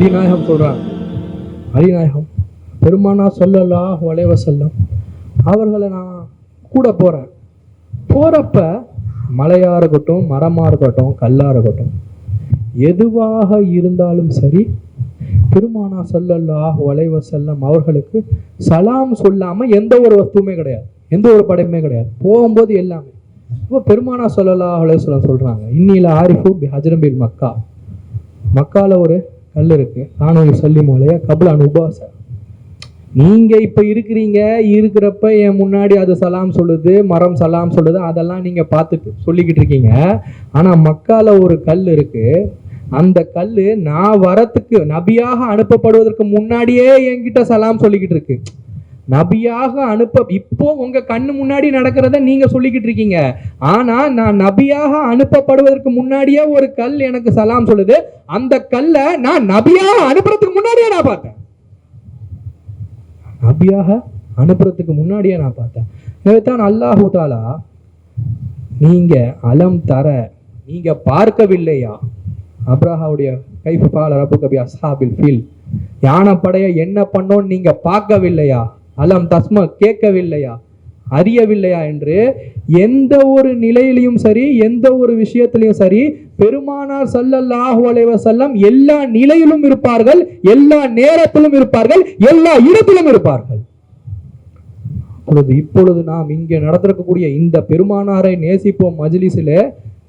அலிநாயகம் சொல்கிறாங்க அலிநாயகம் பெருமானா சொல்லலா வளைவ செல்லம் அவர்களை நான் கூட போகிறேன் போகிறப்ப மலையாக இருக்கட்டும் மரமாக இருக்கட்டும் கல்லா இருக்கட்டும் எதுவாக இருந்தாலும் சரி பெருமானா சொல்லல்லா வளைவ செல்லம் அவர்களுக்கு சலாம் சொல்லாமல் எந்த ஒரு வஸ்துவுமே கிடையாது. எந்த ஒரு படைப்புமே கிடையாது. போகும்போது எல்லாமே. இப்போ பெருமானா சொல்லலா வளைவ செல்லம் சொல்கிறாங்க இன்னில ஆரிஃபு பி ஹஜ்ரம்பில் மக்கா. மக்காவில் ஒரு கல் இருக்கு. காணொலி சொல்லி மோலைய கபலான் உபாச நீங்க இப்ப இருக்கிறீங்க இருக்கிறப்ப என் முன்னாடி அது சலாம் சொல்லுது மரம் சலாம் சொல்லுது அதெல்லாம் நீங்க பார்த்துட்டு சொல்லிக்கிட்டு இருக்கீங்க. ஆனா மக்கால ஒரு கல் இருக்கு. அந்த கல்லு நான் வரத்துக்கு நபியாக அனுப்பப்படுவதற்கு முன்னாடியே என்கிட்ட சலாம் சொல்லிக்கிட்டு இருக்கு. நபியாக அனுப்ப இப்போ உங்க கண்ணு முன்னாடி நடக்கிறத நீங்க சொல்லிக்கிட்டு இருக்கீங்க. ஆனா நான் நபியாக அனுப்பப்படுவதற்கு முன்னாடியே ஒரு கல் எனக்கு சலாம் சொல்லுது. அந்த கல்லை நான் நபியாக அனுப்புறதுக்கு முன்னாடியே நான் பார்த்தேன். நபியாக அனுப்புறதுக்கு முன்னாடியே நான் பார்த்தேன். இதைத்தான் அல்லாஹு தாலா நீங்க அலம் தர நீங்க பார்க்கவில்லையா? அப்ரஹாவுடைய கைஃபு அபு கபி அஸ்ஹாபில் ஃபீல். யானைப்படைய என்ன பண்ணோன்னு நீங்க பார்க்கவில்லையா? அலம் தஸ்ம கேட்கவில்லையா? அறியவில்லையா என்று? எந்த ஒரு நிலையிலையும் சரி எந்த ஒரு விஷயத்திலையும் சரி பெருமானார் சல்லல்லாஹு அலைவ செல்லம் எல்லா நிலையிலும் இருப்பார்கள் எல்லா நேரத்திலும் இருப்பார்கள் எல்லா இடத்திலும் இருப்பார்கள். இப்பொழுது இப்பொழுது நாம் இங்கே நடந்திருக்கக்கூடிய இந்த பெருமானாரை நேசிப்போம் மஜ்லிஸிலே.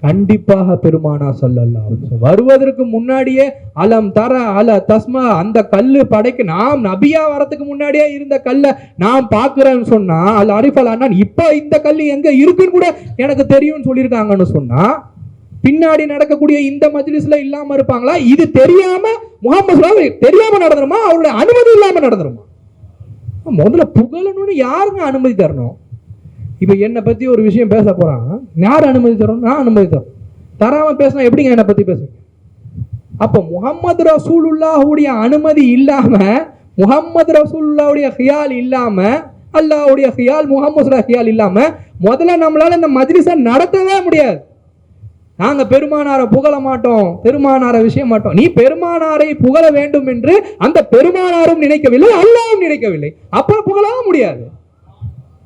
கண்டிப்பாக பெருமானா சொல்லலாம். வருவதற்கு முன்னாடியே அலம் தர அல தஸ்மா அந்த கல்லு படைக்கு நாம் நபியா வரதுக்கு முன்னாடியே இருந்த கல்லை நாம் பார்க்கிறேன்னு சொன்னா அல் அரிஃபல் அண்ணன் இப்போ இந்த கல் எங்க இருக்குன்னு கூட எனக்கு தெரியும்னு சொல்லியிருக்காங்கன்னு சொன்னா பின்னாடி நடக்கக்கூடிய இந்த மஜ்லிஸ்ல இல்லாம இருப்பாங்களா? இது தெரியாம முகமது தெரியாம நடந்துருமா? அவருடைய அனுமதி இல்லாம நடந்துருமா? முதல்ல புகழணும்னு யாருங்க அனுமதி தரணும்? இப்போ என்னை பற்றி ஒரு விஷயம் பேச போறாங்க. யார் அனுமதி தரும்? நான் அனுமதி தரும் தராம பேசினா எப்படிங்க என்னை பற்றி பேசுவீங்க? அப்போ முகம்மது ரசூலுல்லாவுடைய அனுமதி இல்லாமல் முகம்மது ரசூலுல்லாவுடைய ஹியால் இல்லாமல் அல்லாஹ்வுடைய ஹியால் முகமது ஹியால் இல்லாமல் முதல்ல நம்மளால் இந்த மஜ்லிஸை நடத்தவே முடியாது. நாங்கள் பெருமானாரை புகழ மாட்டோம் பெருமானாரை விஷயம் மாட்டோம். நீ பெருமானாரை புகழ வேண்டும் என்று அந்த பெருமானாரும் நினைக்கவில்லை அல்லாவும் நினைக்கவில்லை. அப்போ புகழவும் முடியாது.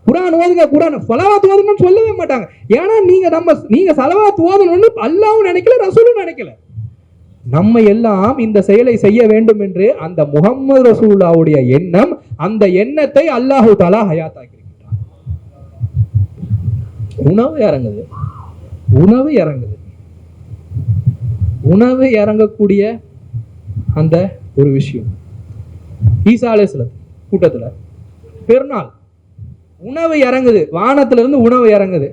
குரான் ஓதுங்க குரான் சலவாத் ஓதுங்கன்னு சொல்லவே மாட்டாங்க. ஏன்னா நீங்க நம்ம நீங்க சலவாத் ஓதணும்னு அல்லாவும் நினைக்கல ரசூலும் நினைக்கல. நம்ம எல்லாம் இந்த செயலை செய்ய வேண்டும் என்று அந்த முகம்மது ரசூல்லாவுடைய எண்ணம் அந்த எண்ணத்தை அல்லாஹு தாலா ஹயாத்தாக்கி உணவு இறங்குது. உணவு இறங்குது. உணவு இறங்கக்கூடிய அந்த ஒரு விஷயம். ஈசா கூட்டத்தில் பெருநாள். உணவு இறங்குது. வானத்திலிருந்து உணவு இறங்குது.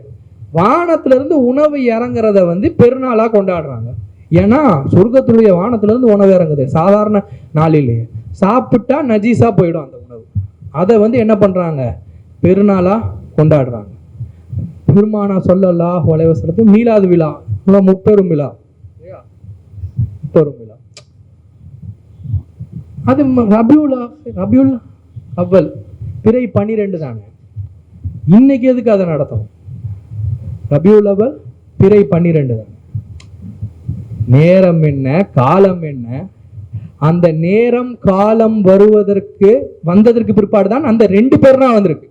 வானத்திலிருந்து உணவு இறங்குறத வந்து பெருநாளாக கொண்டாடுறாங்க. ஏன்னா சொர்க்கத்துடைய வானத்திலிருந்து உணவு இறங்குது. சாதாரண நாளிலேயே சாப்பிட்டா நஜீஸாக போயிடும் அந்த உணவு. அதை வந்து என்ன பண்ணுறாங்க பெருநாளாக கொண்டாடுறாங்க. பெருமானா சொல்லலா வலைவசரத்து மீலாது விழா. இல்ல முப்பெரும் விழா. முப்பெரும் விழா. அது ரபியுல்லா ரபியுல் ரபியுல் அவ்வல். பிறை பன்னிரெண்டு தானே? இன்னைக்கு எதுக்கு அதை நடத்தணும்? ரபியுல் அவ்வல் பிறை பன்னிரெண்டு தான். நேரம் என்ன காலம் என்ன? அந்த நேரம் காலம் வருவதற்கு வந்ததற்கு பிற்பாடு தான் அந்த ரெண்டு பேர்னா வந்திருக்கு.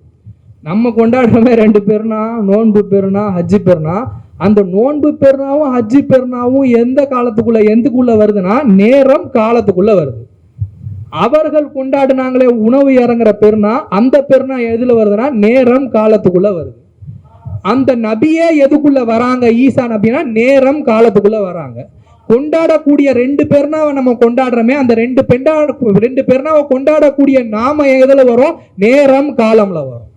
நம்ம கொண்டாடுறமே ரெண்டு பேர்னா நோன்பு பெருனா ஹஜ்ஜி பெருனா அந்த நோன்பு பெருனாவும் ஹஜ்ஜி பெருனாவும் எந்த காலத்துக்குள்ள எந்தக்குள்ள வருதுன்னா நேரம் காலத்துக்குள்ள வருது. அவர்கள் கொண்டாடினாங்களே உணவு இறங்குற பெருனா அந்த பெருனா எதுல வருதுன்னா நேரம் காலத்துக்குள்ள வருது. அந்த நபியே எதுக்குள்ள வராங்க? ஈசா நபினா நேரம் காலத்துக்குள்ள வராங்க. கொண்டாடக்கூடிய ரெண்டு பெருனாவை நம்ம கொண்டாடுறோமே அந்த ரெண்டு பெண்டா ரெண்டு பெருனாவை கொண்டாடக்கூடிய நாம எதுல வரும்? நேரம் காலம்ல வரும்.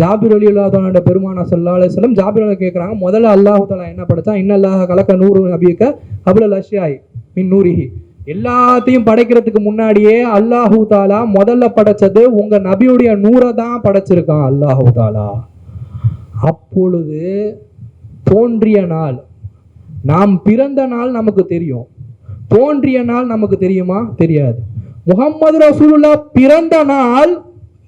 ஜாபிர் அலி அல்லாஹோட பெருமானா சல்லா அலிஸ்லம் ஜாபிர் அலி கேட்குறாங்க முதல்ல அல்லாஹு தாலா என்ன படைச்சா இன்னல்லாக கலக்க நூறு நபிக்க அபுல் அஷ்யாய் மின் நூரிஹி. எல்லாத்தையும் படைக்கிறதுக்கு முன்னாடியே அல்லாஹு தாலா முதல்ல படைச்சது உங்க நபியுடைய நூறை தான் படைச்சிருக்கான் அல்லாஹு தாலா. அப்பொழுது தோன்றிய நாள். நாம் பிறந்த நாள் நமக்கு தெரியும். தோன்றிய நாள் நமக்கு தெரியுமா? தெரியாது. முகமது ரசூலுல்லா பிறந்த நாள்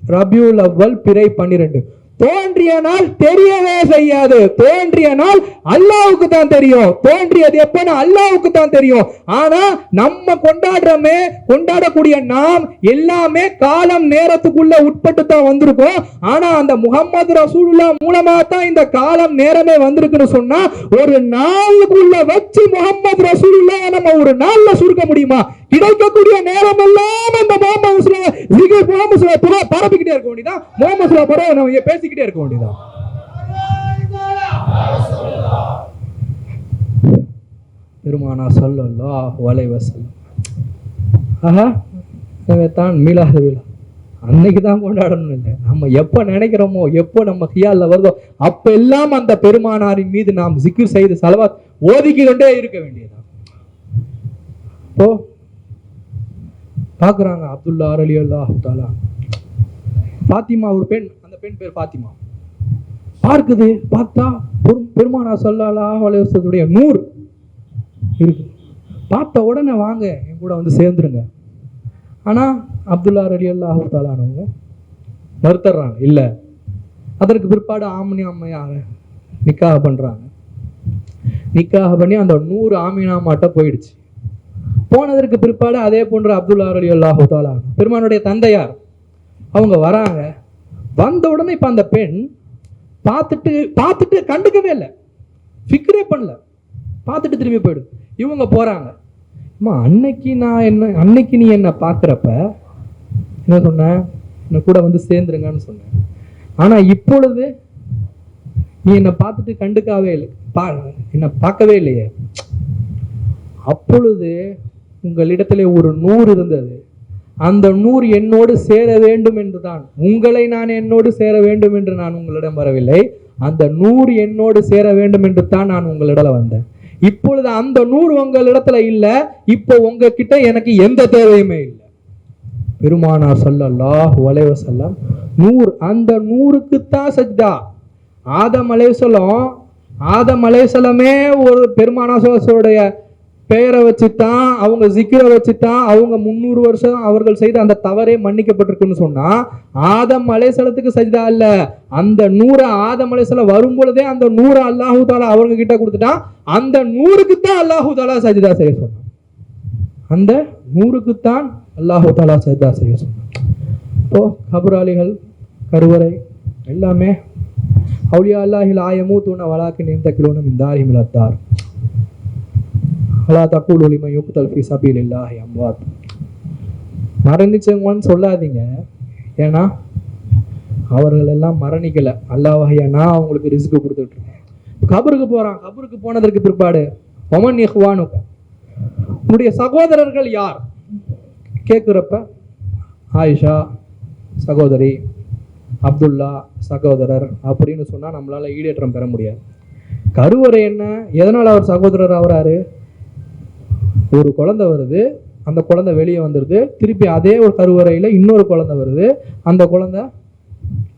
ரபியுல் அவ்வல் பிறை பன்னிரெண்டு. தோன்றிய நாள் தெரியவே செய்யாது. தோன்றிய நாள் அல்லாவுக்கு தான் தெரியும். தோன்றியது எப்பன்னு அல்லாவுக்கு தான் தெரியும். ஆனா நம்ம கொண்டாடுறோமே கொண்டாடக்கூடிய நாம் எல்லாமே காலம் நேரத்துக்குள்ள உட்பட்டு தான் வந்திருக்கோம். ஆனா அந்த முகமது ரசூலுல்லா மூலமா தான் இந்த காலம் நேரமே வந்திருக்குன்னு சொன்னா ஒரு நாளுக்குள்ள வச்சு முகமது ரசூலுல்லா நம்ம ஒரு நாள்ல சுருக்க முடியுமா? கிடைக்கக்கூடிய நேரம் எல்லாம் அந்த முகமது முகமது புறா பரப்பிக்கிட்டே இருக்க வேண்டியதான் முகமது பரவ நம்ம பேசி பேசிக்கிட்டே இருக்க வேண்டியதான் பெருமானா சொல்லல்லாஹு வலை வசல் ஆஹா தான் மீளாத விழா அன்னைக்கு தான் கொண்டாடணும் இல்லை. நம்ம எப்போ நினைக்கிறோமோ எப்போ நம்ம ஹியாலில் வருதோ அப்போ எல்லாம் அந்த பெருமானாரின் மீது நாம் ஜிக்ர் செய்து செலவாத் கொண்டே இருக்க வேண்டியதான் இப்போ பார்க்குறாங்க அப்துல்லா அலி அல்லாஹு தாலா பாத்திமா ஒரு பெண் அந்த பெண் பேர் பாத்திமா பார்க்குது பார்த்தா பெரும் பெருமானா சொல்லலா வலைவசத்துடைய நூறு இருக்கு. பார்த்த உடனே வாங்க என் கூட வந்து சேர்ந்துருங்க. ஆனால் அப்துல்லா ரலி அல்லாஹு தாலானவங்க மறுத்துறாங்க இல்லை அதற்கு பிற்பாடு ஆமினி அம்மையார நிக்காக பண்ணுறாங்க நிக்காக பண்ணி அந்த நூறு ஆமினாமாட்ட போயிடுச்சு. போனதற்கு பிற்பாடு அதே போன்ற அப்துல்லா ரலி அல்லாஹு தாலா பெருமானுடைய தந்தையார் அவங்க வராங்க. வந்த உடனே இப்போ அந்த பெண் பார்த்துட்டு பார்த்துட்டு கண்டுக்கவே இல்லை. ஃபிக்ரே பண்ணல. பார்த்துட்டு திரும்பி போயிடும் இவங்க போகிறாங்க அம்மா அன்னைக்கு நான் என்ன அன்னைக்கு நீ என்னை பார்க்குறப்ப என்ன சொன்ன? என்னை கூட வந்து சேர்ந்துருங்கன்னு சொன்னேன் ஆனால் இப்பொழுது நீ என்னை பார்த்துட்டு கண்டுக்காவே இல்லை பா என்னை பார்க்கவே இல்லையே. அப்பொழுது உங்களிடத்துல ஒரு நூறு இருந்தது. அந்த நூறு என்னோடு சேர வேண்டும் என்றுதான். உங்களை நான் என்னோடு சேர வேண்டும் என்று நான் உங்களிடம் வரவில்லை. அந்த நூறு என்னோடு சேர வேண்டும் என்று தான் நான் உங்களிடம் வந்தேன். இப்பொழுது அந்த நூறு உங்களிடத்துல இல்லை. இப்போ உங்ககிட்ட எனக்கு எந்த தேவையுமே இல்லை. பெருமானார் சொல்லல்லாஹு அலைஹி செல்லம் நூறு அந்த நூறுக்கு தான் சஜ்தா. ஆதம் அலைவசலம் ஆதம் அலைவசலமே ஒரு பெருமானாசோடைய பெயரை வச்சுத்தான் அவங்க ஜிக்கிரை வச்சுத்தான் அவங்க முந்நூறு வருஷம் அவர்கள் செய்த அந்த தவறே மன்னிக்கப்பட்டிருக்குன்னு சொன்னா ஆதம் அலைசலத்துக்கு சஜிதா இல்ல. அந்த நூறை ஆதம் அலைசலம் வரும் பொழுதே அந்த நூறு அல்லாஹு தாலா அவங்க கிட்ட கொடுத்துட்டான் அந்த நூறுக்கு தான் அல்லாஹு தாலா சஜிதா செய்ய சொன்னான். அந்த நூறுக்குத்தான் அல்லாஹு தாலா சஜிதா செய்ய சொன்னான். இப்போ கபராளிகள் கருவறை எல்லாமே அவுளியா அல்லாஹில் ஆயமூ தூண வலாக்கு நின்ற கிலோனும் இந்த ஆரிமிலத்தார் அலா தக்கூல் ஒளிமை யூக்குத்தல் ஃபி சபீல் இல்லாஹி அம்வாத் மரணிச்சவங்கன்னு சொல்லாதீங்க. ஏன்னா அவர்கள் எல்லாம் மரணிக்கல. அல்லாஹ் வகையா நான் அவங்களுக்கு ரிஸ்க் கொடுத்துட்டு இருக்கேன் கபருக்கு போறான். கபருக்கு போனதற்கு பிற்பாடு ஒமன் இஹ்வானுக்கும். உன்னுடைய சகோதரர்கள் யார்? கேட்குறப்ப ஆயிஷா சகோதரி அப்துல்லா சகோதரர் அப்படின்னு சொன்னால் நம்மளால் ஈடேற்றம் பெற முடியாது. கருவறை என்ன? எதனால் அவர் சகோதரர் ஆகிறாரு? ஒரு குழந்தை வருது அந்த குழந்தை வெளியே வந்துடுது திருப்பி அதே ஒரு கருவறையில் இன்னொரு குழந்தை வருது. அந்த குழந்தை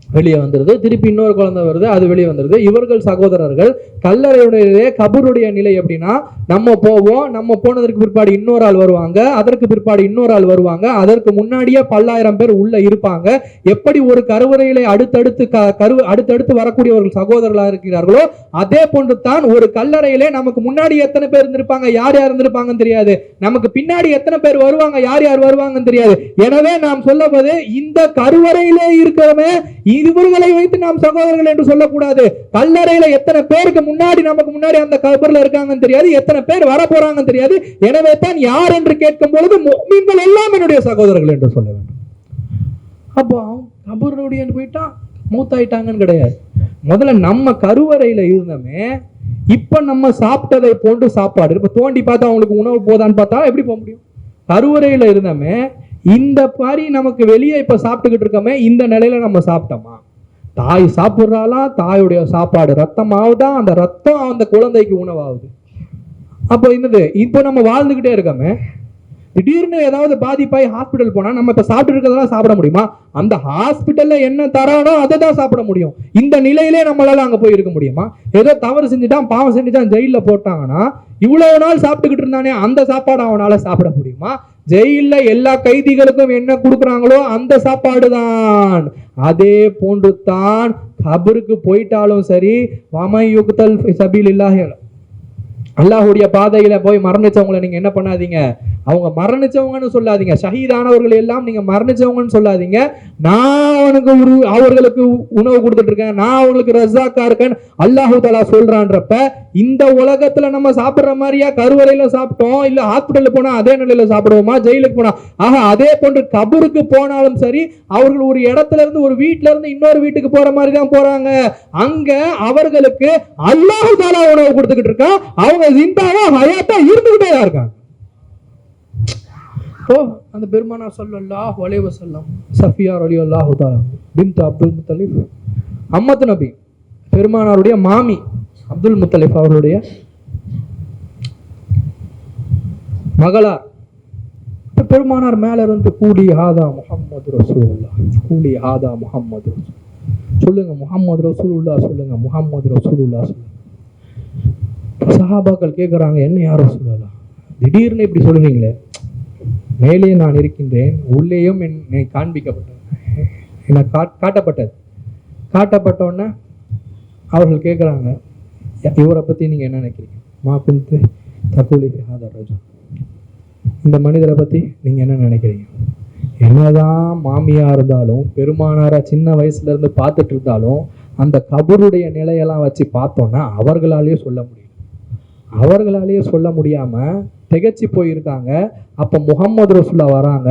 வெளியே வந்துடுது திருப்பி இன்னொரு குழந்தை வருது அது வெளியே வந்துடுது இவர்கள் சகோதரர்கள் கல்லறையுடைய கபருடைய நிலை எப்படின்னா நம்ம போவோம் நம்ம போனதற்கு பிற்பாடு இன்னொரு ஆள் வருவாங்க அதற்கு பிற்பாடு இன்னொரு ஆள் வருவாங்க அதற்கு முன்னாடியே பல்லாயிரம் பேர் உள்ள இருப்பாங்க. எப்படி ஒரு கருவறையில அடுத்தடுத்து க- கரு அடுத்தடுத்து வரக்கூடியவர்கள் சகோதரர்களாக இருக்கிறார்களோ அதே போன்று தான் ஒரு கல்லறையிலே நமக்கு முன்னாடி எத்தனை பேர் இருந்திருப்பாங்க யார் யார் இருந்திருப்பாங்கன்னு தெரியாது. நமக்கு பின்னாடி எத்தனை பேர் வருவாங்க யார் யார் வருவாங்கன்னு தெரியாது. எனவே நாம் சொல்லவது இந்த கருவறையிலே இருக்கிறவன் இருவர்களை வைத்து நாம் சகோதரர்கள் என்று சொல்லக்கூடாது. கல்லறையில எத்தனை பேருக்கு முன்னாடி நமக்கு முன்னாடி அந்த கபர்ல இருக்காங்கன்னு தெரியாது எத்தனை பேர் வர போறாங்கன்னு தெரியாது. எனவே தான் யார் என்று கேட்கும் பொழுது மீன்கள் எல்லாம் என்னுடைய சகோதரர்கள் என்று சொல்ல வேண்டும். அப்போ கபருடைய போயிட்டா மூத்தாயிட்டாங்கன்னு கிடையாது. முதல்ல நம்ம கருவறையில இருந்தோமே இப்ப நம்ம சாப்பிட்டதை போன்று சாப்பாடு. இப்ப தோண்டி பார்த்தா அவங்களுக்கு உணவு போதான்னு பார்த்தா எப்படி போக முடியும்? கருவறையில இருந்தோமே இந்த மாதிரி நமக்கு வெளியே இப்போ சாப்பிட்டுக்கிட்டு இருக்கோமே இந்த நிலையில நம்ம சாப்பிட்டோமா? தாய் சாப்பிட்றாளா? தாயுடைய சாப்பாடு ரத்தம் ஆகுதா அந்த ரத்தம் அந்த குழந்தைக்கு உணவாகுது. அப்போ என்னது? இப்போ நம்ம வாழ்ந்துக்கிட்டே இருக்கோமே. திடீர்னு ஏதாவது பாதிப்பாய் ஹாஸ்பிட்டல் போனால் நம்ம இப்போ சாப்பிட்டு இருக்கிறதெல்லாம் சாப்பிட முடியுமா? அந்த ஹாஸ்பிட்டலில் என்ன தரானோ அதை தான் சாப்பிட முடியும். இந்த நிலையிலே நம்மளால அங்கே போய் இருக்க முடியுமா? ஏதோ தவறு செஞ்சுட்டான் பாவம் செஞ்சுட்டான் ஜெயிலில் போட்டாங்கன்னா இவ்வளோ நாள் சாப்பிட்டுக்கிட்டு இருந்தானே அந்த சாப்பாடு அவனால் சாப்பிட முடியுமா? ஜெயில்ல எல்லா கைதிகளுக்கும் என்ன கொடுக்குறாங்களோ அந்த சாப்பாடு தான் அதே போன்று தான் கபருக்கு போயிட்டாலும் சரி வமயுக்தல் சபில் சபீல் இல்லாஹ் அல்லாஹுடைய பாதையில போய் மரணிச்சவங்களை நீங்க என்ன பண்ணாதீங்க? அவங்க மரணிச்சவங்கன்னு சொல்லாதீங்க. ஷஹீதானவர்கள் எல்லாம் நீங்க மரணிச்சவங்கன்னு சொல்லாதீங்க. நான் அவனுக்கு ஒரு அவர்களுக்கு உணவு கொடுத்துட்டு இருக்கேன். நான் அவங்களுக்கு ரசாக்கா இருக்கேன் அல்லாஹு தாலா சொல்றான்றப்ப இந்த உலகத்துல நம்ம சாப்பிடுற மாதிரியா கருவறையில சாப்பிட்டோம் இல்ல ஹாஸ்பிட்டல்ல போனா அதே நிலையில சாப்பிடுவோமா? ஜெயிலுக்கு போனா? ஆக அதே போன்று கபருக்கு போனாலும் சரி அவர்கள் ஒரு இடத்துல இருந்து ஒரு வீட்ல இருந்து இன்னொரு வீட்டுக்கு போற மாதிரி தான் போறாங்க. அங்க அவர்களுக்கு அல்லாஹு தாலா உணவு கொடுத்துக்கிட்டு இருக்கான் அவங்க ஜிந்தாவா ஹயாத்தா இருந்துகிட்டே தான் இருக்காங்க ஓ அந்த பெருமானா சொல்லல்லாஹ் வலைவ சொல்லம் சஃபியார் அலி அல்லாஹு பின்த் அப்துல் முத்தலிஃப் அம்மத் நபி பெருமானாருடைய மாமி அப்துல் முத்தலிஃப் அவருடைய மகளார் பெருமானார் மேல இருந்து கூலி ஆதா முஹம்மது ரசூல்லா கூலி ஆதா முஹம்மது சொல்லுங்க முஹம்மது ரசூலுல்லா சொல்லுங்க முஹம்மது ரசூலுல்லா சொல்லுங்க. சஹாபாக்கள் கேட்குறாங்க என்ன யாரும் சொல்லலாம் திடீர்னு இப்படி சொல்லுவீங்களே. மேலே நான் இருக்கின்றேன் உள்ளேயும் என்னை காண்பிக்கப்பட்டது என்ன காட் காட்டப்பட்டது. காட்டப்பட்டோன்னே அவர்கள் கேட்குறாங்க இவரை பற்றி நீங்கள் என்ன நினைக்கிறீங்க? மா குந்து தக்கூலி ஹாதர் ரஜு இந்த மனிதரை பற்றி நீங்கள் என்ன நினைக்கிறீங்க? என்னதான் மாமியாக இருந்தாலும் பெருமானாராக சின்ன வயசுலேருந்து பார்த்துட்டு இருந்தாலும் அந்த கபருடைய நிலையெல்லாம் வச்சு பார்த்தோன்னா அவர்களாலேயே சொல்ல முடியும். அவர்களாலேயே சொல்ல முடியாமல் திகச்சு போயிருக்காங்க. அப்போ முகம்மது ரசூல்லா வராங்க.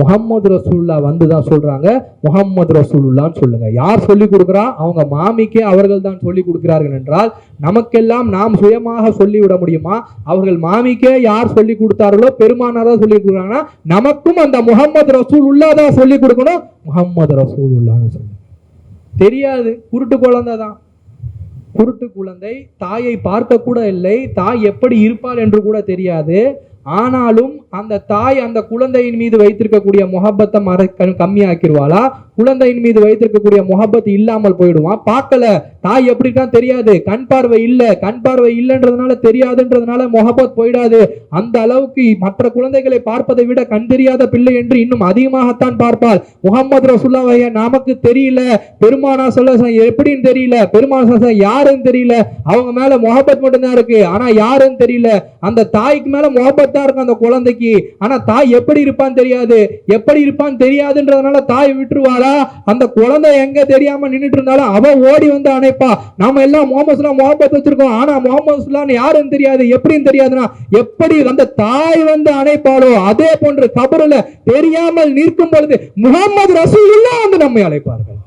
முகம்மது ரசூல்லா வந்து தான் சொல்கிறாங்க முகம்மது ரசூலுல்லான்னு சொல்லுங்க. யார் சொல்லி கொடுக்குறா? அவங்க மாமிக்கே அவர்கள் தான் சொல்லி கொடுக்கிறார்கள் என்றால் நமக்கெல்லாம் நாம் சுயமாக சொல்லிவிட முடியுமா? அவர்கள் மாமிக்கே யார் சொல்லி கொடுத்தார்களோ பெருமானாரா சொல்லி கொடுக்குறாங்கன்னா நமக்கும் அந்த முகம்மது ரசூலுல்லா தான் சொல்லி கொடுக்கணும். முகம்மது ரசூல் உள்ளான்னு சொல்லுங்க. தெரியாது. குருட்டு குழந்தை தான் குருட்டு குழந்தை தாயை பார்க்க கூட இல்லை. தாய் எப்படி இருப்பாள் என்று கூட தெரியாது. ஆனாலும் அந்த தாய் அந்த குழந்தையின் மீது வைத்திருக்கக்கூடிய முகப்பத்தை மற கம்மியாக்கிடுவாளா? குழந்தையின் மீது வைத்திருக்கக்கூடிய முகப்பத் இல்லாமல் போயிடுவான் பார்க்கல. தாய் எப்படி தான் தெரியாது. கண் பார்வை இல்லை. கண் பார்வை இல்லைன்றதுனால தெரியாதுன்றதுனால முகப்பத் போயிடாது. அந்த அளவுக்கு மற்ற குழந்தைகளை பார்ப்பதை விட கண் தெரியாத பிள்ளை என்று இன்னும் அதிகமாகத்தான் பார்ப்பாள். முகமது ரசுல்லாவைய நமக்கு தெரியல. பெருமானா சொல்ல எப்படின்னு தெரியல. பெருமானா சொல்ல யாருன்னு தெரியல. அவங்க மேல முகப்பத் மட்டும்தான் இருக்கு. ஆனா யாருன்னு தெரியல. அந்த தாய்க்கு மேல முகப்பத் தான் இருக்கும் அந்த குழந்தைக்கு. ஆனா தாய் எப்படி இருப்பான்னு தெரியாது. எப்படி இருப்பான்னு தெரியாதுன்றதுனால தாய் விட்டுருவாளா? அந்த குழந்தை எங்க தெரியாம நின்றுட்டு இருந்தாலும் அவ ஓடி வந்து அணைப்பா. நாம எல்லாம் முகமது சுல்லா முகப்பத் வச்சிருக்கோம் ஆனா முகமது சுல்லான்னு யாருன்னு தெரியாது எப்படின்னு தெரியாதுன்னா எப்படி அந்த தாய் வந்து அணைப்பாளோ அதே போன்ற கபருல தெரியாமல் நிற்கும் பொழுது முகமது ரசூலுல்லா வந்து நம்மை அழைப்பார்கள்.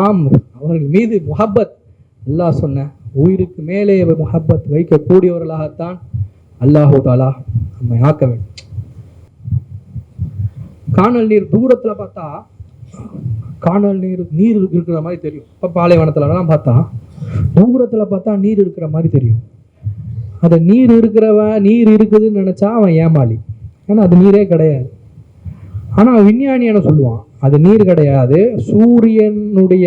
ஆம் அவர்கள் மீது முஹப்பத் அல்லாஹ் சொன்ன உயிருக்கு மேலே முஹப்பத் வைக்கக்கூடியவர்களாகத்தான் அல்லாஹு தாலா நம்மை ஆக்க வேண்டும். காணல் நீர் தூரத்தில் பார்த்தா காணல் நீர் நீர் இருக்கிற மாதிரி தெரியும். இப்போ பாலைவனத்துலலாம் பார்த்தா தூரத்தில் பார்த்தா நீர் இருக்கிற மாதிரி தெரியும். அது நீர் இருக்கிறவன் நீர் இருக்குதுன்னு நினச்சா அவன் ஏமாளி. ஏன்னா அது நீரே கிடையாது. ஆனால் விஞ்ஞானி என்ன சொல்லுவான்? அது நீர் கிடையாது. சூரியனுடைய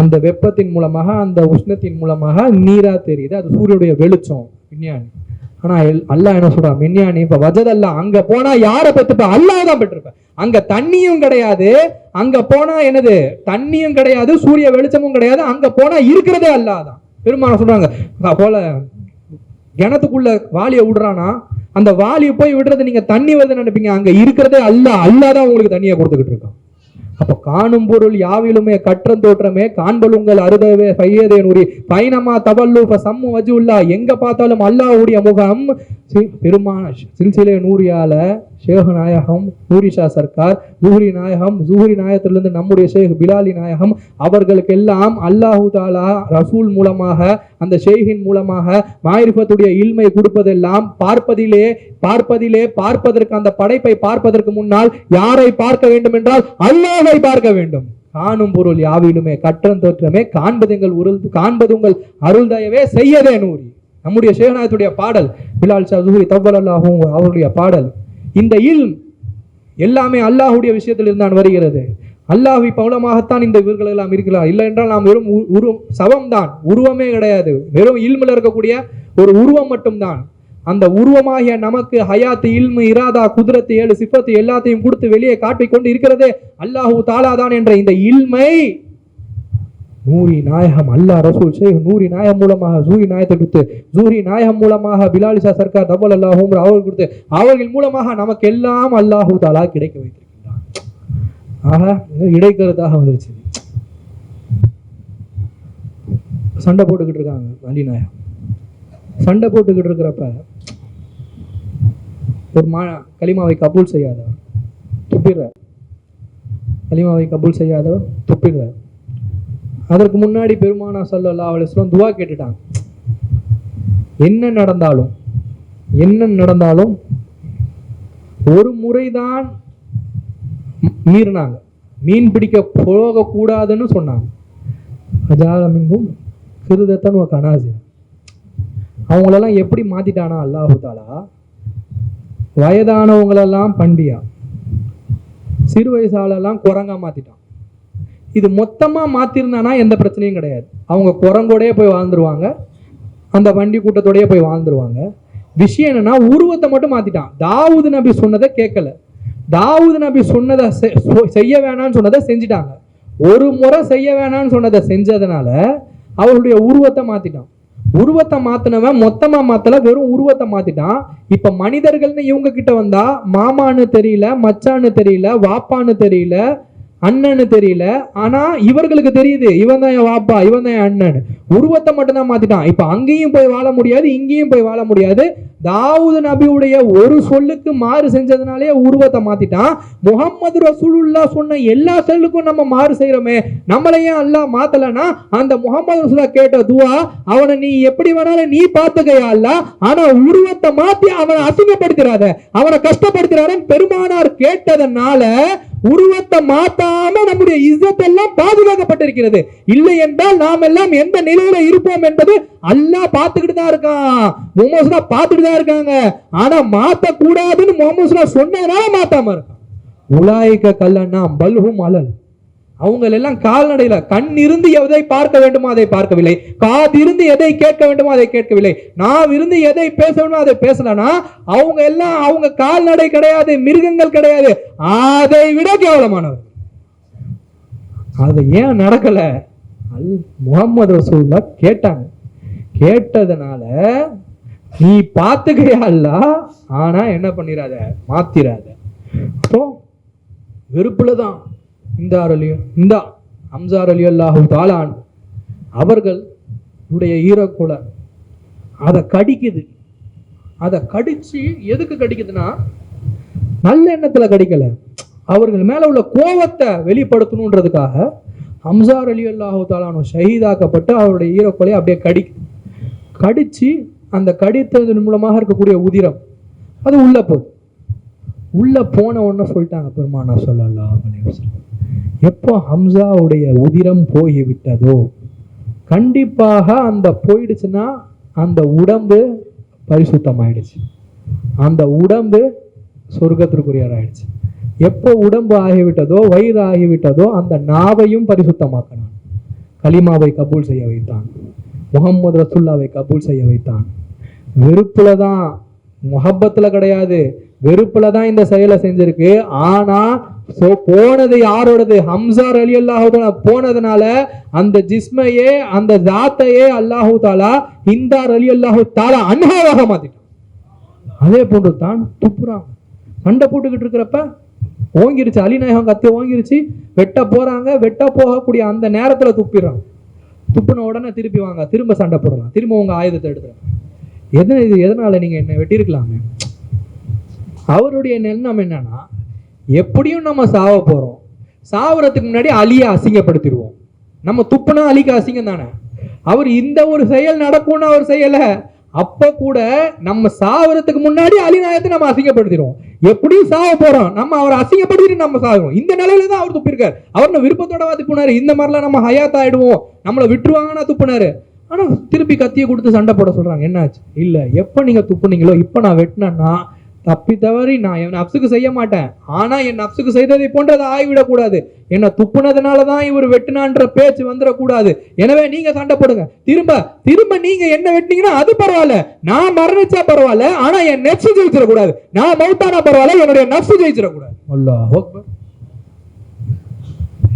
அந்த வெப்பத்தின் மூலமாக அந்த உஷ்ணத்தின் மூலமாக நீராக தெரியுது. அது சூரியனுடைய வெளிச்சம் விஞ்ஞானி. ஆனா எல்- அல்லாஹ் என்ன சொல்கிறான் மின்யானி இப்போ வஜதல்லா அங்க போனா யாரை பெற்றுப்ப அல்லாஹ் தான் பெற்றிருப்ப அங்க தண்ணியும் கிடையாது அங்க போனா என்னது? தண்ணியும் கிடையாது சூரிய வெளிச்சமும் கிடையாது அங்க போனா இருக்கிறதே அல்லாஹ் தான். பெருமான சொல்றாங்க போல கிணத்துக்குள்ள வாலியை விடுறானா? அந்த வாளியை போய் விடுறது நீங்க தண்ணி வருதுன்னு நினைப்பீங்க அங்க இருக்கிறதே அல்லா அல்லாஹ் தான் உங்களுக்கு தண்ணியை கொடுத்துக்கிட்டு இருக்கான். அப்போ காணும் பொருள் யாவிலுமே கற்றம் தோற்றமே அருதவே பையதே நூறி தவல்லு இப்ப சம்மு வஜுல்லா எங்க பார்த்தாலும் அல்லாஹ்வுடைய முகம் சி- பெருமான சில்சிலே நூறியால ஷேக நாயகம் நூரிஷா சர்க்கார் ஜூஹரி நாயகம் ஜூஹரி நாயகத்திலிருந்து நம்முடைய ஷேக் பிலாலி நாயகம் அவர்களுக்கு எல்லாம் அல்லாஹு தாலா ரசூல் மூலமாக அந்த ஷேகின் மூலமாக மாரிஃபத்துடைய இல்மை கொடுப்பதெல்லாம் பார்ப்பதிலே பார்ப்பதிலே பார்ப்பதற்கு அந்த படைப்பை பார்ப்பதற்கு முன்னால் யாரை பார்க்க வேண்டும் என்றால் அல்லாஹை பார்க்க வேண்டும். காணும் பொருள் யாவிலுமே கற்றம் தோற்றமே காண்பது எங்கள் உருள் காண்பது உங்கள் அருள்தயவே செய்யதே நூறி. நம்முடைய சேனாயத்துடைய பாடல் பிலால் சதுரி தவ்வல் அல்லாஹும் அவருடைய பாடல். இந்த இல் எல்லாமே அல்லாஹுடைய விஷயத்தில் இருந்தான் வருகிறது. அல்லாஹ்வை பௌலமாகத்தான் இந்த இவர்கள் எல்லாம் இருக்கிறார் இல்லை என்றால் நாம் வெறும் உ- உருவம் சவம் தான். உருவமே கிடையாது. வெறும் இல்மில் இருக்கக்கூடிய ஒரு உருவம் மட்டும்தான். அந்த உருவமாகிய நமக்கு ஹயாத்து இல்மு இராதா குதிரத்து ஏழு சிப்பத்து எல்லாத்தையும் கொடுத்து வெளியே காட்டிக் கொண்டு இருக்கிறதே அல்லாஹு தாலாதான் என்ற இந்த இல்மை நூரி நாயகம் அல்லாஹ் ரசூல் ஷேக் நூரி நாயகம் மூலமாக ஜூரி நாயத்தை கொடுத்து ஜூரி நாயகம் மூலமாக பிலாலிசா சர்க்கார் தபல் அல்லாஹும் அவர்கள் கொடுத்து அவர்கள் மூலமாக நமக்கு எல்லாம் அல்லாஹூ தாலா கிடைக்க வைத்திருக்கின்றான். ஆக இடைக்கிறதாக வந்துருச்சு. சண்டை போட்டுக்கிட்டு இருக்காங்க அலி நாயகம். சண்டை போட்டுக்கிட்டு இருக்கிறப்ப ஒரு மா கலிமாவை கபூல் செய்யாதவர் துப்பிடுறார். கலிமாவை கபூல் செய்யாதவர் துப்பிடுறார். அதற்கு முன்னாடி பெருமானா சல்லா அலிஸ்லாம் துவா கேட்டுட்டாங்க. என்ன நடந்தாலும் என்ன நடந்தாலும் ஒரு முறைதான் மீறினாங்க. மீன் பிடிக்க போகக்கூடாதுன்னு சொன்னாங்க. அஜாலமிங்கும் கிருதத்தன் ஒரு கனாசி அவங்களெல்லாம் எப்படி மாத்திட்டானா அல்லாஹு தாலா? வயதானவங்களெல்லாம் பண்டியா சிறு வயசாலெல்லாம் குரங்கா மாத்திட்டான். இது மொத்தமாக மாற்றிருந்தானா எந்த பிரச்சனையும் கிடையாது. அவங்க குரங்கோடையே போய் வாழ்ந்துருவாங்க. அந்த வண்டி கூட்டத்தோடயே போய் வாழ்ந்துருவாங்க. விஷயம் என்னன்னா உருவத்தை மட்டும் மாற்றிட்டான் தாவூது நபி சொன்னதை கேட்கல. தாவூது நபி சொன்னதை சொ- செய்ய வேணாம்னு சொன்னதை செஞ்சிட்டாங்க. ஒரு முறை செய்ய வேணாம்னு சொன்னதை செஞ்சதுனால அவருடைய உருவத்தை மாற்றிட்டான் உருவத்தை மாத்தினவன் மொத்தமா மாத்தல வெறும் உருவத்தை மாத்திட்டான். இப்ப மனிதர்கள்னு இவங்க கிட்ட வந்தா மாமான்னு தெரியல மச்சான்னு தெரியல வாப்பான்னு தெரியல அண்ணன்னு தெரியல. ஆனா இவர்களுக்கு தெரியுது. இவன் தான் என் வாப்பா இவன் தான் என் அண்ணன். உருவத்தை மட்டும்தான் மாத்திட்டான். இப்ப அங்கேயும் போய் வாழ முடியாது இங்கேயும் போய் வாழ முடியாது. தாவூது நபியுடைய ஒரு சொல்லுக்கு மாறு செஞ்சதுனாலே உருவத்தை மாத்திட்டான். முகம்மது ரசூலுல்லா சொன்ன எல்லா சொல்லுக்கும் நம்ம மாறு செய்யறோமே நம்மளையும் அல்லாஹ் மாத்தலனா அந்த முகமது ரசூலா கேட்ட துவா அவனை நீ எப்படி வேணாலும் நீ பார்த்துக்கையா அல்ல ஆனா உருவத்தை மாத்தி அவனை அசிங்கப்படுத்திடாத அவனை கஷ்டப்படுத்திடாதன்னு பெருமானார் கேட்டதனால உருவத்தை மாத்தாம நம்முடைய இசத்தெல்லாம் பாதுகாக்கப்பட்டிருக்கிறது. இல்லை என்றால் நாம் எல்லாம் எந்த நிலையில இருப்போம் என்பது அல்லாஹ் பார்த்துக்கிட்டு தான் இருக்கான். முகமது பார்த்துட்டு தான் இருக்காங்க. ஆனா மாத்த கூடாதுன்னு முகமது சொன்னதுனால மாத்தாம இருக்கான். உலாய்க்க கல்லன்னா பல்ஹும் அலல். அவங்களெல்லாம் கால்நடையில கண் இருந்து எதை பார்க்க வேண்டுமோ அதை பார்க்கவில்லை. காது இருந்து எதை கேட்க வேண்டுமோ அதை கேட்கவில்லை. நான் இருந்து எதை பேச வேண்டுமோ அதை பேசலனா அவங்க எல்லாம் அவங்க கால்நடை கிடையாது மிருகங்கள் கிடையாது. அதை விட கேவலமானவர். அது ஏன் நடக்கல? அல் முகமது ரசூல்லா கேட்டாங்க. கேட்டதுனால நீ பார்த்துக்கையா அல்ல? ஆனா என்ன பண்ணிடாத மாத்திராத வெறுப்புல தான் இந்த அலியோ இந்த அம்சார் அலி அல்லாஹு தாலான் அவர்கள் உடைய ஈரக்குல அதை கடிக்குது. அதை கடிச்சு எதுக்கு கடிக்குதுன்னா நல்ல எண்ணத்தில் கடிக்கல. அவர்கள் மேலே உள்ள கோபத்தை வெளிப்படுத்தணுன்றதுக்காக ஹம்சார் அலி அல்லாஹு தாலானு ஷஹீதாக்கப்பட்டு அவருடைய ஈரக்கொலை அப்படியே கடி கடிச்சு அந்த கடித்ததன் மூலமாக இருக்கக்கூடிய உதிரம் அது உள்ள போகுது. உள்ள போன உடனே சொல்லிட்டாங்க பெருமானா சொல்லலாம் எப்போ ஹம்சாவுடைய உதிரம் போய் விட்டதோ கண்டிப்பாக அந்த போயிடுச்சுன்னா அந்த உடம்பு பரிசுத்தமாயிடுச்சு. அந்த உடம்பு சொர்க்கத்திற்குரியர் ஆயிடுச்சு எப்போ உடம்பு ஆகிவிட்டதோ வயிறு ஆகிவிட்டதோ அந்த நாவையும் பரிசுத்தமாக்கினான். கலிமாவை கபூல் செய்ய வைத்தான். முகம்மது ரசுல்லாவை கபூல் செய்ய வைத்தான். வெறுப்புல தான் முகப்பத்துல கிடையாது. வெறுப்புல தான் இந்த செயலை செஞ்சிருக்கு. ஆனா சோ போனது யாரோடது? ஹம்சார் அலி அல்லாஹு போனதுனால அந்த ஜிஸ்மையே அந்த ஜாத்தையே அல்லாஹு தாலா இந்தார் அலி அல்லாஹு தாலா அன்ஹாவாக மாத்திட்டான். அதே போன்று தான் துப்புறாங்க. சண்டை போட்டுக்கிட்டு இருக்கிறப்ப ஓங்கிருச்சு அலிநாயகம் கத்தி ஓங்கிருச்சு வெட்ட போறாங்க வெட்ட போகக்கூடிய அந்த நேரத்துல துப்பிடுறாங்க. துப்புன உடனே திருப்பி வாங்க திரும்ப சண்டை போடலாம். திரும்ப உங்க ஆயுதத்தை எடுத்துறாங்க எது இது எதனால நீங்க என்ன வெட்டியிருக்கலாமே? அவருடைய எண்ணம் என்னன்னா எப்படியும் நம்ம சாவ போறோம். சாவறதுக்கு முன்னாடி அழிய அசிங்கப்படுத்திடுவோம். நம்ம துப்புனா அழிக்க அசிங்கம் தானே? அவர் இந்த ஒரு செயல் நடக்கும்னு அவர் செய்யல அப்ப கூட நம்ம சாவறதுக்கு முன்னாடி அழிநாயத்தை நம்ம அசிங்கப்படுத்திடுவோம். எப்படியும் சாவ போறோம். நம்ம அவரை அசிங்கப்படுத்திட்டு நம்ம சாகிறோம் இந்த நிலையில தான் அவர் துப்பிருக்காரு. அவர் விருப்பத்தோட வா துப்புனாரு. இந்த மாதிரிலாம் நம்ம ஹயாத் ஆயிடுவோம் நம்மளை விட்டுருவாங்கன்னா துப்புனாரு. ஆனா திருப்பி கத்தியை கொடுத்து சண்டை போட சொல்றாங்க. என்னாச்சு? இல்ல எப்ப நீங்க துப்புனீங்களோ இப்ப நான் வெட்டினேன்னா தப்பி தவறி நான் என் நப்சுக்கு செய்ய மாட்டேன். ஆனா என் நப்சுக்கு செய்ததை போன்றதை ஆகிவிடக்கூடாது என்ன துப்புனதுனால தான் இவர் வெட்டினான்ற பேச்சு வந்துடக்கூடாது எனவே நீங்க சண்டை போடுங்க. திரும்ப திரும்ப நீங்க என்ன வெட்டினீங்கன்னா அது பரவாயில்ல. நான் மரணிச்சா பரவாயில்ல. ஆனா என் நெப்சு ஜெயிச்சிடக்கூடாது. நான் மௌத்தானா பரவாயில்ல. என்னுடைய நப்சு ஜெயிச்சிடக்கூடாது.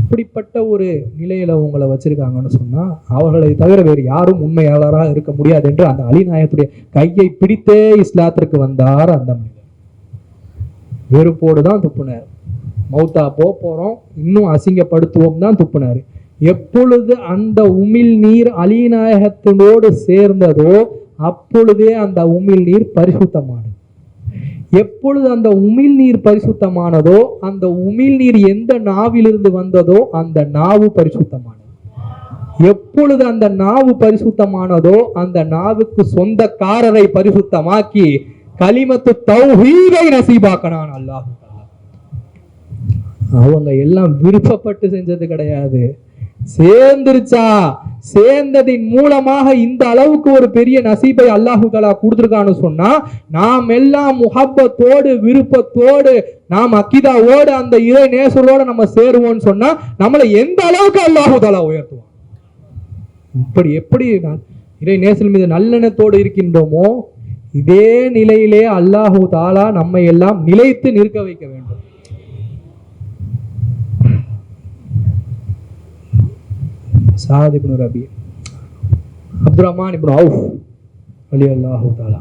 இப்படிப்பட்ட ஒரு நிலையில உங்களை வச்சிருக்காங்கன்னு சொன்னா அவர்களை தவிர வேறு யாரும் உண்மையாளராக இருக்க முடியாது என்று அந்த அலிநாயத்துடைய கையை பிடித்தே இஸ்லாத்திற்கு வந்தார் அந்த மனிதர். வெறுப்போடு தான் துப்புனார். மௌத்தா போக போகிறோம் இன்னும் அசிங்கப்படுத்துவோம் தான் துப்புனார். எப்பொழுது அந்த உமிழ் நீர் அலிநாயகத்தினோடு சேர்ந்ததோ அப்பொழுதே அந்த உமிழ் நீர் பரிசுத்தமானது. எப்பொழுது அந்த உமிழ் நீர் பரிசுத்தமானதோ அந்த உமிழ் நீர் எந்த நாவிலிருந்து வந்ததோ அந்த நாவு பரிசுத்தமானது. எப்பொழுது அந்த நாவு பரிசுத்தமானதோ அந்த நாவுக்கு சொந்தக்காரரை பரிசுத்தமாக்கி கலிமத்து தௌஹீதை நசீபாக்கனான் அல்லாஹ் அவங்க எல்லாம் விருப்பப்பட்டு செஞ்சது கிடையாது. சேர்ந்துருச்சா? சேர்ந்ததின் மூலமாக இந்த அளவுக்கு ஒரு பெரிய நசீபை அல்லாஹு தலா கொடுத்துருக்கான்னு சொன்னா நாம் எல்லாம் முஹப்பத்தோடு விருப்பத்தோடு நாம் அக்கிதாவோடு அந்த இறை நேசரோடு நம்ம சேருவோம்னு சொன்னா நம்மளை எந்த அளவுக்கு அல்லாஹு தலா உயர்த்துவான்? இப்படி எப்படி நான் இறை நேசல் மீது நல்லெண்ணத்தோடு இருக்கின்றோமோ இதே நிலையிலே அல்லாஹு தாலா நம்மை எல்லாம் நிலைத்து நிற்க வைக்க வேண்டும். Saad ibn Rabi Abdul Rahman ibn Awf அலி அல்லாஹு தாலா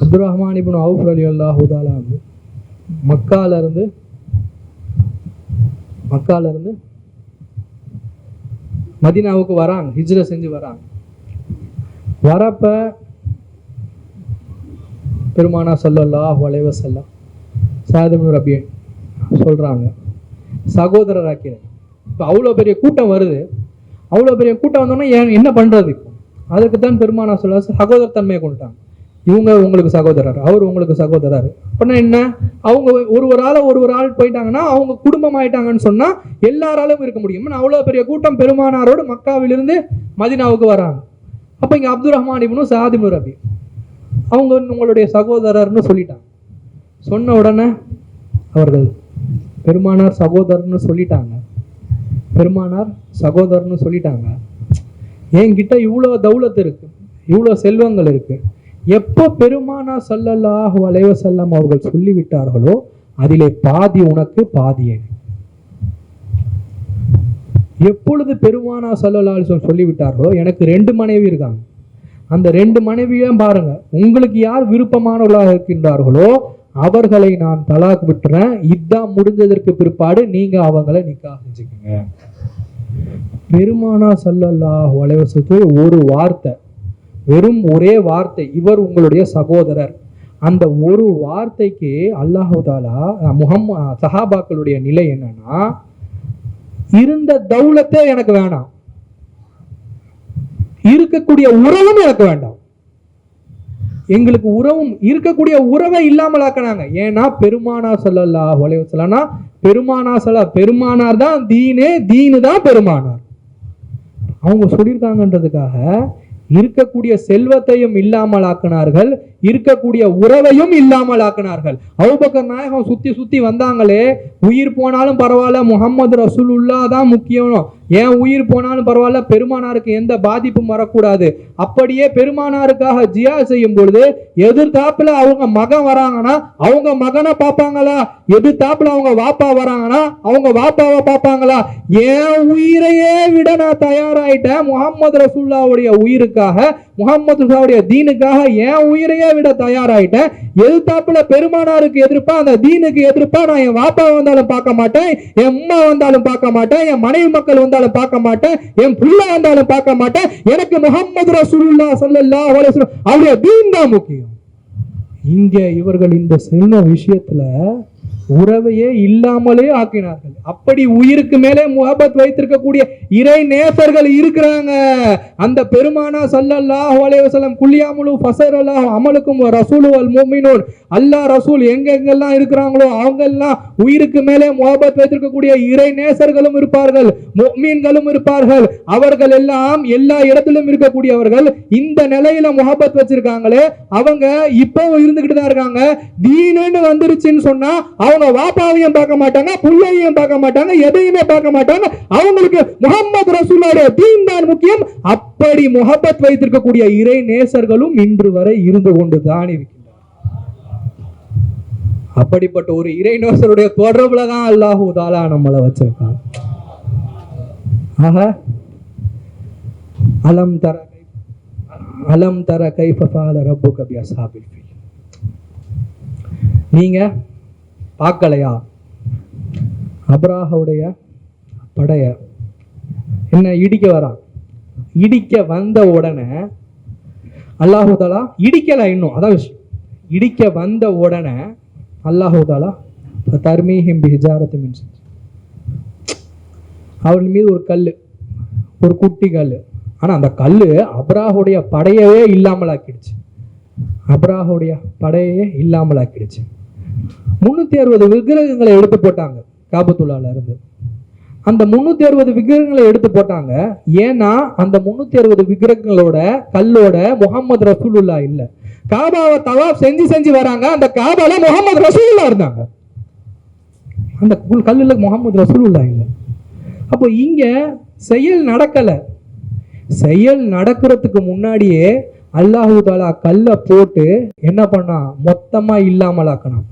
அப்துல் ரஹ்மான் இப்னு அவுஃப் அலி அல்லாஹு தாலா மக்கால இருந்து மக்கால இருந்து மதீனாவுக்கு வராங்க ஹிஜ்ர செஞ்சு வராங்க. வரப்போ பெருமானா சொல்லல்லாஹு அலைவ செல்லம் அபியன் சொல்கிறாங்க சகோதரர் சகோதரராக்கிறேன் இப்போ அவ்வளோ பெரிய கூட்டம் வருது. அவ்வளோ பெரிய கூட்டம் வந்தோன்னா ஏன் என்ன பண்ணுறது இப்போ? அதுக்கு தான் பெருமானா சொல்ல சகோதர தன்மையை கொண்டுட்டாங்க. இவங்க உங்களுக்கு சகோதரர் அவர் உங்களுக்கு சகோதரர். அப்படின்னா என்ன? அவங்க ஒரு ஒரு ஆள் ஒரு ஒரு ஆள் போயிட்டாங்கன்னா அவங்க குடும்பம் ஆயிட்டாங்கன்னு சொன்னால் எல்லாராலும் இருக்க முடியும். அவ்வளோ பெரிய கூட்டம் பெருமானாரோடு மக்காவிலிருந்து மதினாவுக்கு வராங்க. அப்போ இங்கே அப்துல் ரஹ்மான் இப்னு சாதிமுர் ரபி அவங்க உங்களுடைய சகோதரர்னு சொல்லிட்டாங்க. சொன்ன உடனே அவர்கள் பெருமானார் சகோதரர்னு சொல்லிட்டாங்க. பெருமானார் சகோதரர்னு சொல்லிட்டாங்க. என்கிட்ட இவ்வளோ தௌலத்து இருக்கு இவ்வளோ செல்வங்கள் இருக்கு. எப்போ பெருமானா சல்லல்லாஹு வளைவ செல்லம் அவர்கள் சொல்லிவிட்டார்களோ அதிலே பாதி உனக்கு பாதி எனக்கு. எப்பொழுது பெருமானா சல்லல்லாஹு சொல்லிவிட்டார்களோ எனக்கு ரெண்டு மனைவி இருக்காங்க. அந்த ரெண்டு மனைவியும் பாருங்க. உங்களுக்கு யார் விருப்பமானவர்களாக இருக்கின்றார்களோ அவர்களை நான் தலாக் விட்டுறேன். இதான் முடிஞ்சதற்கு பிற்பாடு நீங்க அவங்கள நிக்கா செஞ்சுக்கோங்க. பெருமானா சல்லல்லா அலைஹி ஒரு வார்த்தை வெறும் ஒரே வார்த்தை இவர் உங்களுடைய சகோதரர். அந்த ஒரு வார்த்தைக்கு அல்லாஹாலா முகம் சஹாபாக்களுடைய நிலை என்னன்னா இருந்த தௌலத்தே எனக்கு வேணாம். இருக்கக்கூடிய உறவும் இழக்க வேண்டாம். எங்களுக்கு உறவும் இருக்கக்கூடிய உறவை இல்லாமல் ஆக்கினாங்க ஏன்னா பெருமானா சொல்லல்லாஹு அலைஹி பெருமானா சொல்ல பெருமானார் தான் தீனே தீனு தான் பெருமானார். அவங்க சொல்லியிருக்காங்கன்றதுக்காக இருக்கக்கூடிய செல்வத்தையும் இல்லாமல் ஆக்கினார்கள் இருக்கக்கூடிய உறவையும் இல்லாமல் ஆக்கினார்கள். அவுபக்கர் நாயகம் சுத்தி சுத்தி வந்தாங்களே உயிர் போனாலும் பரவாயில்ல முகமது ரசூலுல்லா தான் முக்கியம். ஏன் உயிர் போனாலும் பரவாயில்ல பெருமானாருக்கு எந்த பாதிப்பும் வரக்கூடாது. அப்படியே பெருமானாருக்காக ஜியா செய்யும் பொழுது எதிர்த்தாப்புல அவங்க மகன் வராங்கன்னா அவங்க மகனை பார்ப்பாங்களா? எதிர்த்தாப்புல அவங்க வாப்பா வராங்கன்னா அவங்க வாப்பாவை பார்ப்பாங்களா? என் உயிரையே விட நான் தயாராயிட்டேன் முகமது ரசூல்லாவுடைய உயிருக்காக முகமது ரசூல்லாவுடைய தீனுக்காக என் உயிரையே விட தயாராயிட்டேன். எதிர்த்தாப்புல பெருமானாருக்கு எதிர்ப்பா அந்த தீனுக்கு எதிர்ப்பா நான் என் வாப்பா வந்தாலும் பார்க்க மாட்டேன் என் அம்மா வந்தாலும் பார்க்க மாட்டேன் என் மனைவி மக்கள் வந்தாலும் பார்க்க மாட்டேன் என் புள்ள வந்தாலும் பார்க்க மாட்டேன். எனக்கு முகமது ரசூல்லா சொல்லல்லா அவருடைய தீன் தான் முக்கியம். இங்க இவர்கள் இந்த சின்ன விஷயத்துல உறவையே இல்லாமலே ஆக்கினார்கள். அப்படி உயிருக்கு மேலே முகபத் வைத்திருக்கக்கூடிய இறை நேசர்கள் இருக்கிறாங்க. அந்த பெருமானா சல்லல்லாஹு அலைஹி வஸல்லம் குல்லியாமுலு ஃபசர் அல்லாஹ் அமலுக்கும் ரசூலு அல் முஃமினூன் அல்லாஹ் ரசூல் எங்கெங்கெல்லாம் இருக்கிறாங்களோ அவங்க எல்லாம் உயிருக்கு மேலே முகபத் வைத்திருக்கக்கூடிய இறை நேசர்களும் இருப்பார்கள் மீன்களும் இருப்பார்கள். அவர்கள் எல்லாம் எல்லா இடத்திலும் இருக்கக்கூடியவர்கள். இந்த நிலையில முகபத் வச்சிருக்காங்களே அவங்க இப்போ இருந்துகிட்டு தான் இருக்காங்க. தீனுன்னு வந்துருச்சுன்னு சொன்னா அவங்க வாப்பாவையும் பார்க்க மாட்டாங்க புள்ளையும் பார்க்க மாட்டாங்க எதையுமே பார்க்க மாட்டாங்க. அவங்களுக்கு முகமது ரசூலோட தீன் தான் முக்கியம். அப்படி முகபத் வைத்திருக்கக்கூடிய இறை நேசர்களும் இன்று வரை இருந்து கொண்டு தான் இருக்கு அப்படிப்பட்ட ஒரு இறைநோசருடைய தொடர்புல தான் அல்லாஹூ தாலா நம்மளை வச்சிருக்கான். ஆக அலம் தர அலம் தர கைஃபால ரப்பு கபியா சாபில் நீங்க பார்க்கலையா? அப்ராஹவுடைய படைய. என்ன இடிக்க வரான் இடிக்க வந்த உடனே அல்லாஹு தாலா இடிக்கல இன்னும். அதான் விஷயம். இடிக்க வந்த உடனே அல்லாஹு தாலா தர்மீஹிம் பிஹிஜாரத்து மின் அவர்கள் மீது ஒரு கல் ஒரு குட்டி கல் ஆனால் அந்த கல் அப்ராஹுடைய படையவே இல்லாமல் ஆக்கிடுச்சு அப்ராஹுடைய படையே இல்லாமல் ஆக்கிடுச்சு அறுபது விக்கிரகங்களை எடுத்து போட்டாங்க காபத்துள்ளால இருந்து. அந்த முந்நூற்றி அறுபது விக்கிரகங்களை எடுத்து போட்டாங்க. ஏன்னா அந்த முந்நூற்றி அறுபது விக்கிரகங்களோட கல்லோட முகமது ரசூலுல்லா இல்லை. காபாவை தவாப் செஞ்சு செஞ்சு வராங்க. அந்த காபால முகமது ரசூல்லா இருந்தாங்க. அந்த கல்லில் முகமது ரசூல்லா இல்லை. அப்போ இங்க செயல் நடக்கல. செயல் நடக்கிறதுக்கு முன்னாடியே அல்லாஹு தாலா கல்லை போட்டு என்ன பண்ணா? மொத்தமா இல்லாமலாக்கணும்.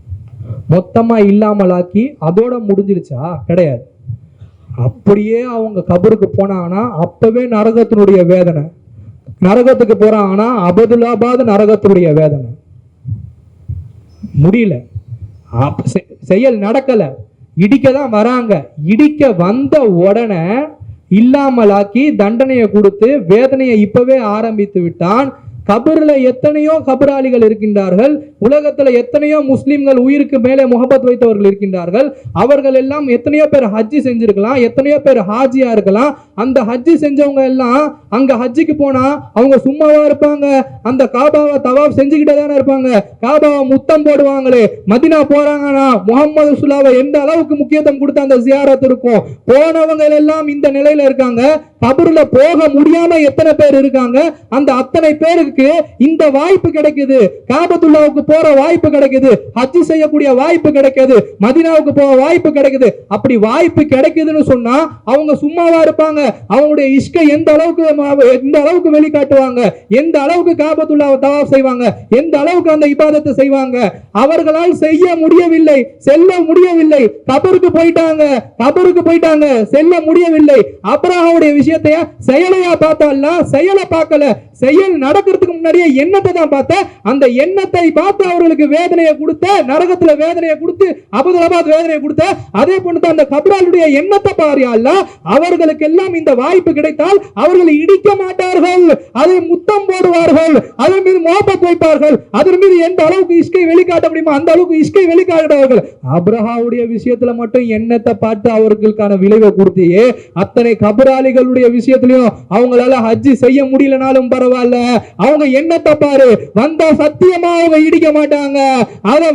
மொத்தமா இல்லாமலாக்கி அதோட முடிஞ்சிருச்சா? கிடையாது. அப்படியே அவங்க கபருக்கு போனாங்கன்னா அப்பவே நரகத்தினுடைய வேதனை. நரகத்துக்கு போறாங்கன்னா அபதுல்லாபாத் நரகத்துடைய வேதனை. முடியல. செயல் நடக்கல. இடிக்க தான் வராங்க. இடிக்க வந்த உடனே இல்லாமலாக்கி தண்டனையை கொடுத்து வேதனையை இப்பவே ஆரம்பித்து விட்டான். கபரில் எத்தனையோ கபராளிகள் இருக்கின்றார்கள். உலகத்துல எத்தனையோ முஸ்லீம்கள் உயிருக்கு மேலே முகபத் வைத்தவர்கள் இருக்கின்றார்கள். அவர்கள் எல்லாம் எத்தனையோ பேர் ஹஜ்ஜி செஞ்சிருக்கலாம் எத்தனையோ பேர் ஹாஜியா இருக்கலாம். அந்த ஹஜ்ஜி செஞ்சவங்க எல்லாம் அங்க ஹஜ்ஜிக்கு போனா அவங்க சும்மாவா இருப்பாங்க. அந்த காபாவை தவாப் செஞ்சுக்கிட்டே தானே இருப்பாங்க. காபாவை முத்தம் போடுவாங்களே. மதினா போறாங்கன்னா முகமது சுல்லாவை எந்த அளவுக்கு முக்கியத்துவம் கொடுத்த அந்த ஜியாரத் இருக்கும். போனவங்க எல்லாம் இந்த நிலையில இருக்காங்க. கபருல போக முடியாம எத்தனை பேர் இருக்காங்க. அந்த அத்தனை பேருக்கு இந்த வாய்ப்பு கிடைக்குது. காபத்துல்லாவுக்கு போற வாய்ப்பு கிடைக்குது. ஹஜ் செய்யக்கூடிய வாய்ப்பு கிடைக்குது. மதினாவுக்கு போக வாய்ப்பு கிடைக்குது. அப்படி வாய்ப்பு கிடைக்குதுன்னு சொன்னா அவங்க சும்மாவா இருப்பாங்க. அவங்களுடைய இஷ்க எந்த அளவுக்கு எந்த அளவுக்கு வெளிக்காட்டுவாங்க? எந்த அளவுக்கு காபத்துல்லாவை தவாப் செய்வாங்க? எந்த அளவுக்கு அந்த இபாதத்தை செய்வாங்க? அவர்களால் செய்ய முடியவில்லை. செல்ல முடியவில்லை. கபருக்கு போயிட்டாங்க. கபருக்கு போயிட்டாங்க. செல்ல முடியவில்லை. அப்ராஹாவுடைய விஷயத்தைய? செயலையா பார்த்தா செயலை பார்க்கல. செயல் நடக்கிறதுக்கு முன்னாடியே எண்ணத்தை தான் பார்த்த. அந்த எண்ணத்தை பார்த்து பார்த்து அவர்களுக்கு வேதனையை கொடுத்த நரகத்துல வேதனையை கொடுத்து அபதுலபாத் வேதனையை கொடுத்த அதே போன்று அந்த கபிராலுடைய எண்ணத்தை பாரியா அல்ல. அவர்களுக்கு எல்லாம் இந்த வாய்ப்பு கிடைத்தால் அவர்களை இடிக்க மாட்டார்கள். அதை முத்தம் போடுவார்கள். அதன் மீது மோப்பத் வைப்பார்கள் அதன் மீது எந்த அளவுக்கு இஸ்கை வெளிக்காட்ட முடியுமோ அந்த அளவுக்கு இஸ்கை வெளிக்காட்டுவார்கள். அப்ரஹாவுடைய விஷயத்துல மட்டும் எண்ணத்தை பார்த்து அவர்களுக்கான விளைவை கொடுத்தியே அத்தனை கபராளிகளுடைய விஷயத்திலையும் அவங்களால ஹஜ்ஜி செய்ய முடியலனாலும் பரவாயில்ல. அவங்க எண்ணத்தை பாரு. வந்தா சத்தியமா அவங்க இடிக்க மாட்டாங்க. அதை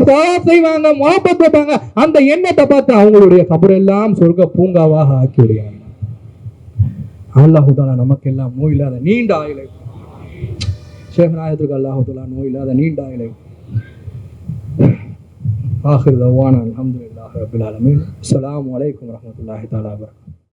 செய்வாங்க மோபத் வைப்பாங்க அந்த எண்ணத்தை பார்த்து அவங்களுடைய கபரெல்லாம் சொர்க்க பூங்காவாக ஆக்கி விடுகிறாங்க அல்லாஹுதாலா நமக்கெல்லாம் நோய் இல்லாத நீண்ட ஆயுளை. ஷேக் அல்லாஹுதாலா நோய் இல்லாத நீண்ட ஆயுளை. ஆஹிர் தவானா அல்ஹம்துலில்லாஹி ரப்பில் ஆலமீன். அஸ்ஸலாமு அலைக்கும் வரஹ்மத்துல்லாஹி தஆலா வபரகாத்துஹு